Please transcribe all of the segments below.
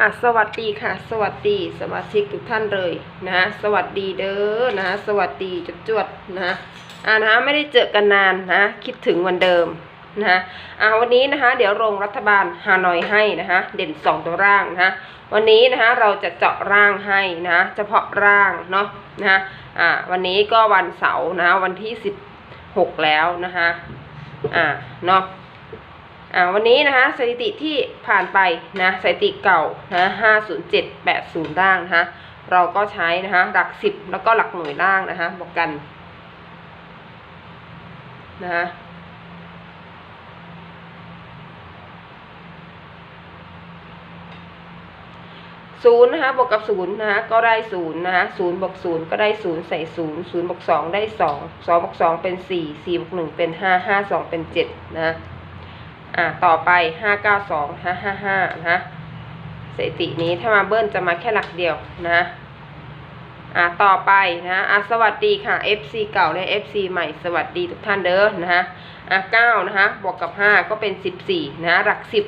อะสวัสดีค่ะ สวัสดีสมาชิกทุกท่านเลยนะ สวัสดีเด้อนะ สวัสดีจดจวดนะอ่านะฮะไม่ได้เจอกันนานนะ คิดถึงวันเดิมนะฮะอ่าวันนี้นะคะเดี๋ยวลงรัฐบาลฮานอยให้นะคะเด่นสองตัวร่างนะวันนี้นะคะเราจะเจาะร่างให้นะเฉพาะร่างเนาะนะอ่าวันนี้ก็วันเสาร์นะวันที่สิบหกแล้วนะคะอ่าเนาะ อ่าวันนี้นะคะสถิติที่ผ่านไปนะสถิติเก่านะห้าศูนย์เจ็ดแปดศูนย์ล่างนะคะเราก็ใช้นะคะหลักสิบแล้วก็หลักหน่วยล่างนะคะบอกกันนะคะศูนย์นะคะบวกกับศูนย์นะคะก็ได้ศูนย์นะคะศูนย์บวกศูนย์ก็ได้ศูนย์ใส่ศูนย์ศูนย์บวกสองได้สองสองบวกสองเป็นสี่สี่บวกหนึ่งเป็นห้าห้าสองเป็นเจ็ดนะ อ่าต่อไปห้าเก้าสองห้าห้าห้านะสถิตินี้ถ้ามาเบิ้ลจะมาแค่หลักเดียวนะอ่าต่อไปนะอ่าสวัสดีค่ะ FC เก่าและ FC ใหม่สวัสดีทุกท่านเด้อนะฮะอ่าเก้านะคะบวกกับห้าก็เป็นสิบสี่นะหลักสิบ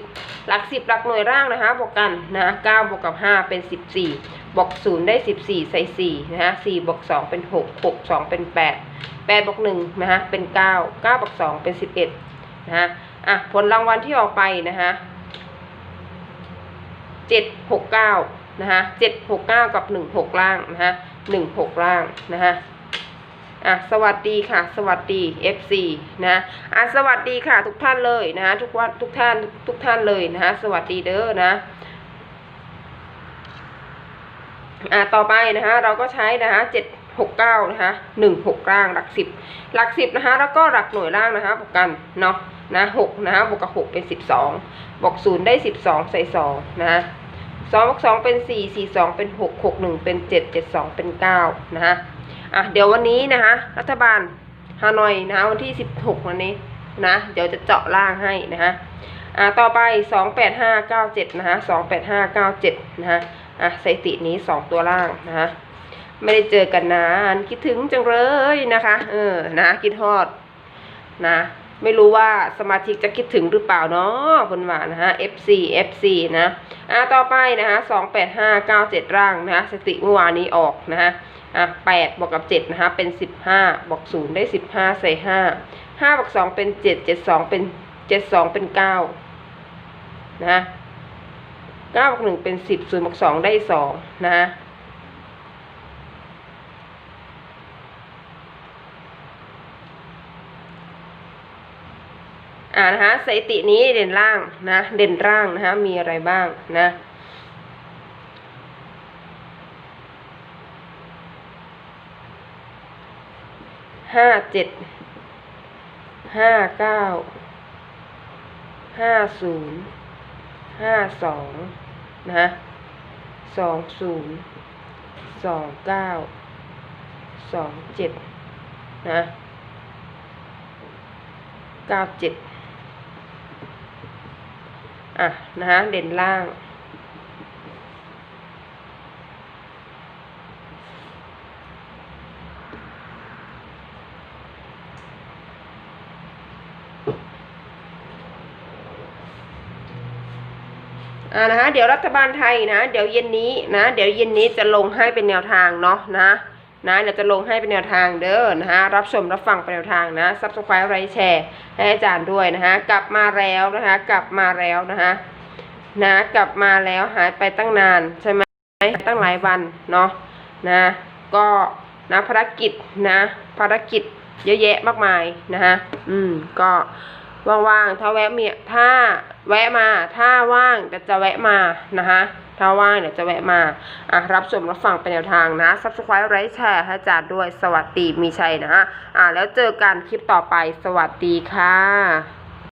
หลักสิบหลักหน่วยร่างนะคะบวกกันนะเก้าบวกกับห้าเป็นสิบสี่บวกศูนย์ได้สิบสี่ใส่สี่นะฮะสี่บวกสองเป็นหกหกสองเป็นแปดแปดบวกหนึ่งนะฮะเป็นเก้าเก้าบวกสองเป็นสิบเอ็ดนะฮะ อะผลรางวัลที่ออกไปนะคะเจ็ดหกเก้านะคะเจ็ดหกเก้ากับหนึ่งหกล่างนะคะหนึ่งหกล่างนะคะอะสวัสดีค่ะ สวัสดี FC นะอะสวัสดีค่ะ ทุกท่านเลยนะคะทุกวันทุกท่านทุกท่านเลยนะคะสวัสดีเด้อนะอ่าต่อไปนะคะเราก็ใช้นะคะเจ็ดหกเก้านะคะหนึ่งหกล่างหลักสิบหลักสิบนะคะแล้วก็หลักหน่วยล่างนะคะบวกกันเนาะ นะหกนะบวกกับหกเป็นสิบสองบวกศูนย์ได้สิบสองใส่สองนะสองบวกสองเป็นสี่สี่สองเป็นหกหกหนึ่งเป็นเจ็ดเจ็ดสองเป็นเก้านะคะอะเดี๋ยววันนี้นะคะรัฐบาลฮานอยนะวันที่สิบหกวันนี้นะเดี๋ยวจะเจาะล่างให้นะคะอ่าต่อไปสองแปดห้าเก้าเจ็ดนะคะสองแปดห้าเก้าเจ็ดนะคะอะสถิตินี้สองตัวล่างนะคะไม่ได้เจอกันนานคิดถึงจังเลยนะคะ เออนะคิดฮอดนะ ไม่รู้ว่าสมาชิกจะคิดถึงหรือเปล่าเนาะคนวานนะฮะ FC FC นะอะต่อไปนะคะสองแปดห้าเก้าเจ็ดร่างนะคะสติเมื่อวานนี้ออกนะคะอะแปดบวกกับเจ็ดนะคะเป็นสิบห้าบวกศูนย์ได้สิบห้าใส่ห้าห้าบวกสองเป็นเจ็ดเจ็ดสองเป็นเจ็ดสองเป็นเก้านะเก้าบวกหนึ่งเป็นสิบศูนย์บวกสองได้สองนะฮะ อ่านะฮะสถิตินี้เด่นล่างนะเด่นร่างนะฮะมีอะไรบ้างนะห้าเจ็ดห้าเก้าห้าศูนย์ห้าสองนะสองศูนย์สองเก้าสองเจ็ดนะเก้าเจ็ด อะนะฮะเด่นล่าง อ่านะคะเดี๋ยวรัฐบาลไทยนะ เดี๋ยวเย็นนี้นะ เดี๋ยวเย็นนี้จะลงให้เป็นแนวทางเนาะนะ นะเดี๋ยวจะลงให้เป็นแนวทางเด้อนะฮะรับชมรับฟังเป็นแนวทางนะซับสไครต์ไรแชร์ให้อาจารย์ด้วยนะฮะกลับมาแล้วนะคะกลับมาแล้วนะคะนะกลับมาแล้วหายไปตั้งนานใช่ไหมตั้งหลายวันเนาะนะก็นะภารกิจนะภารกิจเยอะแยะมากมายนะฮะอืมก็ ว่างๆ ถ้าแวะเมียถ้าแวะมา ถ้าว่างก็จะแวะมานะคะถ้าว่างเดี๋ยวจะแวะมาอะรับชมรับฟังเป็นแนวทางนะซับสไครต์ไลค์แชร์ให้จาดด้วยสวัสดีมีชัยนะอะแล้วเจอกันคลิปต่อไปสวัสดีค่ะ